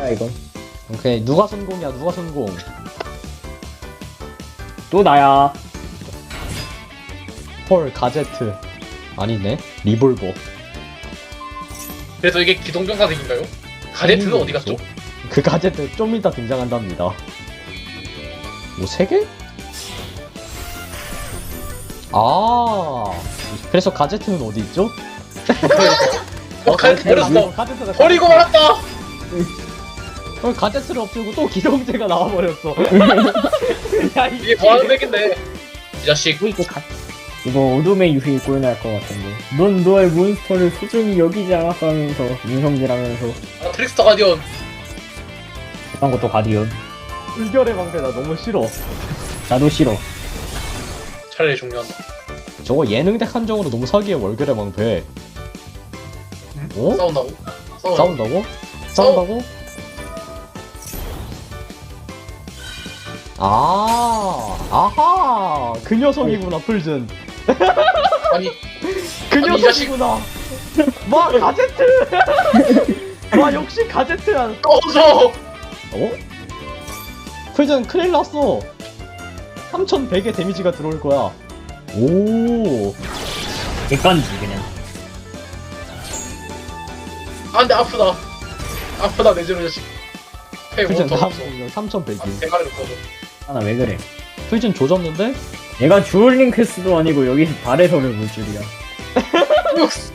야 이건. 오케이. 누가 성공이야? 누가 성공? 또 나야. 헐 가제트. 아니네. 리볼버. 그래서 이게 기동병사색인가요? 가제트는 어디 갔죠? 그 가제트 좀 이따 등장한답니다. 뭐 세 개? 아. 그래서 가제트는 어디 있죠? 어, 가제트 버렸어. 가제트가 버리고 말았다. 어, 가제트를 없애고 또 기동제가 나와버렸어 야 이게 뭐 하는 맥인데? 이 자식. 뭐 이거 가... 이거 어둠의 유희 꼴날 것 같은데 넌 너의 몬스터를 소중히 여기지 않았어 하면서 인성질하면서 아, 트릭스터 가디언. 그딴 것도 가디언 불결의 방패 나 너무 싫어 나도 싫어 차라리 중요한다. 저거 예능덱 한정으로 너무 사기에 월결의 방패 어? 싸운다고? 싸운다고? 싸운다고? 아, 아하, 그 녀석이구나, 풀즌. 아니, 그 아니, 이 자식. 녀석이구나. 와, 가제트! 와, 역시 가제트야. 꺼져! 어? 풀즌 큰일 났어. 3100의 데미지가 들어올 거야. 오, 객관지 그냥 안 돼, 아프다. 아프다, 내지로 자식. 페이 풀즌 원터 다음 없어. 공격 아, 3100이. 대가리로 꺼져. 하나 왜 그래 풀즌 조졌는데? 얘가 주얼링 퀘스도 아니고 여기서 달에서를 볼 줄이야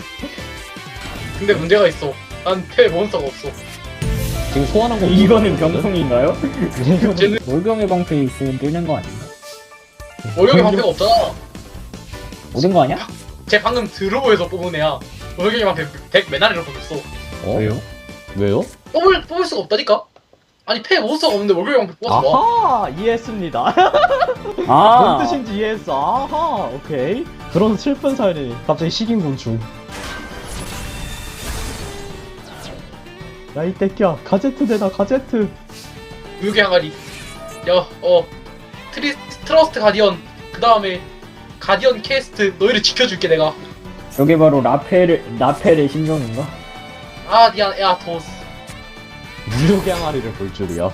근데 문제가 있어. 난페 몬스터가 없어. 지금 소환한 거 이거는 병통인가요? 이거는 쟤는 몰병의 방패 있으면 뜨는 거 아닌가? 월경의 방패가 없잖아. 모든 거 아니야? 쟤 방금 드로우에서 뽑은 애야. 월경의 방패 100 메나리로 뽑았어. 어? 왜요? 왜요? 뽑을, 뽑을 수가 없다니까? 아니, 페 몬스터가 없는데 방패 뽑았어. 와. 아하 이해했습니다. 아 뭔 뜻인지 이해했어. 아하 오케이. 그런 슬픈 사연이 갑자기 식인 곤충. 야이 떼끼야 가제트 대다 가제트. 의욕의 항아리. 야, 어. 트리, 트러스트 가디언. 그 다음에 가디언 캐스트. 너희를 지켜줄게, 내가. 저게 바로 라펠 라펠의 심정인가? 아, 니안, 야, 도스. 무력의 항아리를 볼 줄이야.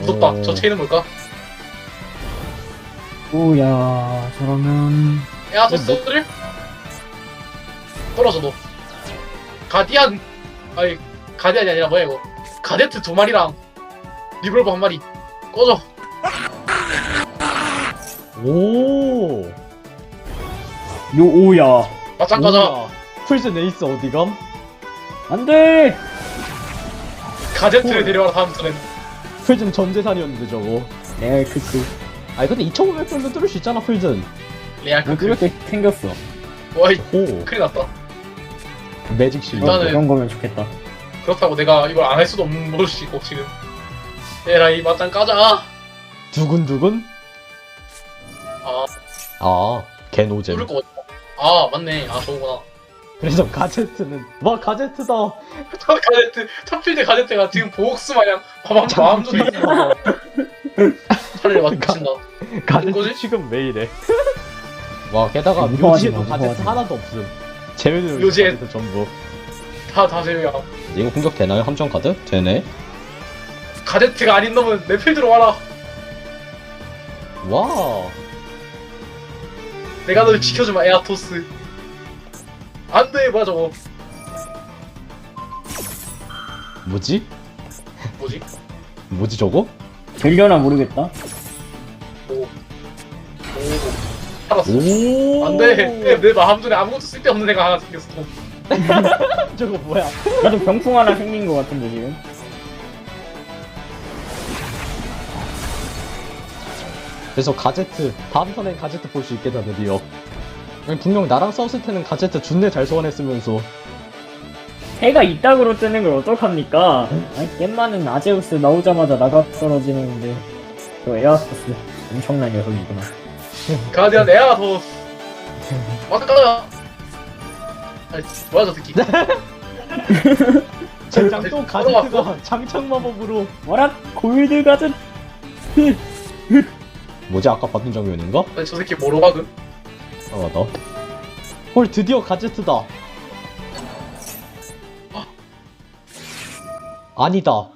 무섭다. 어, 저 체인은 뭘까? 오야 저러면 야, 도스를? 떨어져, 너. 가디안. 아니, 가디안이 아니라 뭐야, 이거. 가데트 두 마리랑 리볼버 한 마리. 꺼져. 오. 요 오야 맞짱 가자. 우와. 풀슨 에이스 어디감? 안돼 가제트를 헐. 데려와라, 다음 턴엔. 풀슨 전 재산이었는데 저거. 레알 크크 아니 근데 2,500 정도 뚫을 수 있잖아 풀슨. 레알 뭐 크크. 그렇게 생겼어 와, 이 오. 큰일 났다. 매직 실력. 일단은- 그런 거면 좋겠다 그렇다고 내가 이걸 안 할 수도 없는 것이고, 지금. 에라이, 맞짱 까자. 두근두근. 아, 아 개노잼. 뚫을 거 어디 아, 맞네. 아, 저거구나. 그래서 가제트는 와 가제트다. 첫 가제트, 첫 필드 가제트가 지금 보옥수 마냥 마음, 마음도 있어. 차라리 맞춘다. 가제트 거지? 지금 왜 이래? 와 게다가 무서워하지 묘지에도 마, 가제트 무서워하지 마. 하나도 없음. 제외되는 묘지에- 가제트 전부. 다, 다 제외야. 이거 공격 되나요? 함정 카드? 되네. 가제트가 아닌 놈은 내 필드로 와라. 와. 내가 널 지켜주마, 에아토스. 안 돼, 뭐야, 저거. 뭐지? 뭐지? 뭐지 저거? 되려나 모르겠다 오. 오. 살았어. 오. 안 돼. 내, 내 마음 중에 아무것도 쓸데없는 애가 하나 생겼어. 저거 뭐야? 나도 병풍 하나 생긴 거 같은데 지금 그래서 가제트 다음 턴엔 가제트 볼 수 있겠다 드디어. 아니, 분명 나랑 싸웠을 때는 가제트 준내 잘 소환했으면서 해가 이따구로 뜨는 걸 어떡합니까? 아니 깻마는 아제우스 나오자마자 나가 떨어지는데 저 에아스토스 엄청난 녀석이구나 가디언 에아토스. 맞다, 까자. 아니, 뭐야, 저 새끼. 젠장 또 가제트가 장착 마법으로 뭐라 골드 가전 뭐지 아까 봤던 장면인가? 아니, 저 새끼 뭐로 박음? 아 맞다. 헐 드디어 가제트다. 아니다. 와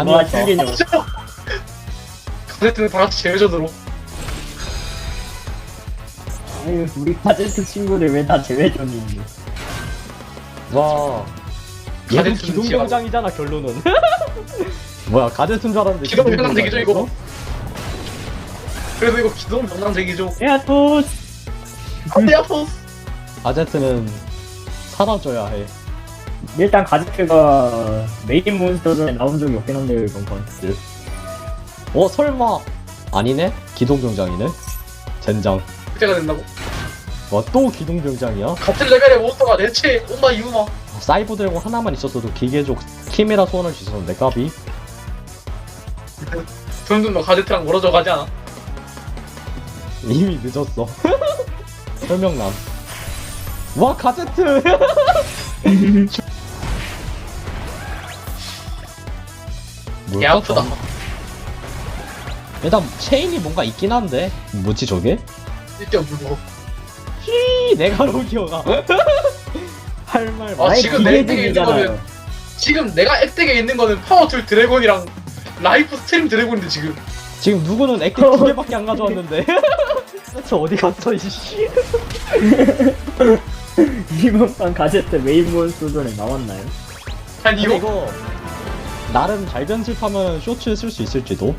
아니었다. 죽이냐 가제트는 다 같이 제외전으로. 아유 우리 카제트 친구들 왜다 제외전인데 와. 얘는 가제트는 기동병장이잖아 결론은. 뭐야 가제트인 줄 알았는데. 기동병장이죠, 이거. 그래도 이거 기동 명랑쟁이죠. 야 토스 안돼 아토. 가제트는 사라져야 해. 일단 가제트가 메인 몬스터전에 나온 적이 없긴 한데 이번 건어 설마 아니네 기동병장이네 젠장 그때가 된다고? 와 또 기동병장이야 같은 레벨의 몬스터가 대체 온마 이유마. 사이버 드래곤 하나만 있었어도 기계족 키메라 소환할 수 있었는데 까비 점점 더 가제트랑 멀어져 가지 않아? 이미 늦었어 설명남 와 가제트 개 아프다. 일단 체인이 뭔가 있긴 한데 뭐지 저게? 일단 물고. 히 내가 로기어가 할 말 아, 아예 지금 내 획득에 있는. 거는 지금 내가 획득에 있는 거는 파워툴 드래곤이랑 라이프 스트림 드래곤인데 지금 지금 누구는 액기 두 개밖에 안 가져왔는데 저 어디 갔어 이씨. 이번 판 가제트 메인 몬스터전에 나왔나요? 아니 이거. 이거 나름 잘 변습하면 쇼츠에 쓸 수 있을지도